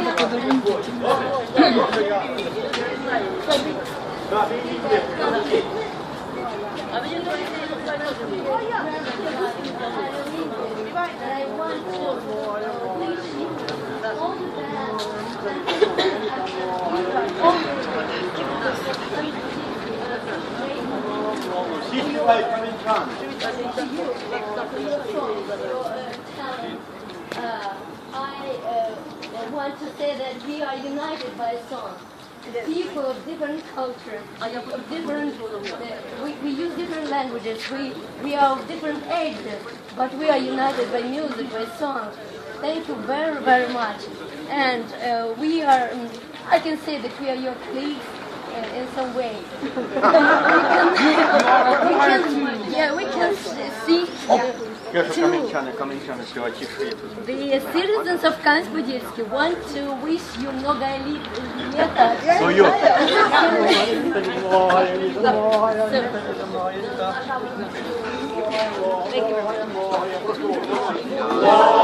надо подарунки. Сідай, камінчан. I uh, want to say that we are united by song. People of different cultures, of different, uh, we, we use different languages, we, we are of different ages, but we are united by music, by song. Thank you very, very much. And uh, we are, um, I can say that we are your colleagues uh, in some way. we can, yeah, we can s- see. Прошу to- каменчани, каменчани, співати тише. The citizens of Каменsk-Подільський want to wish you много лет. лета. Свою. Thank you very much.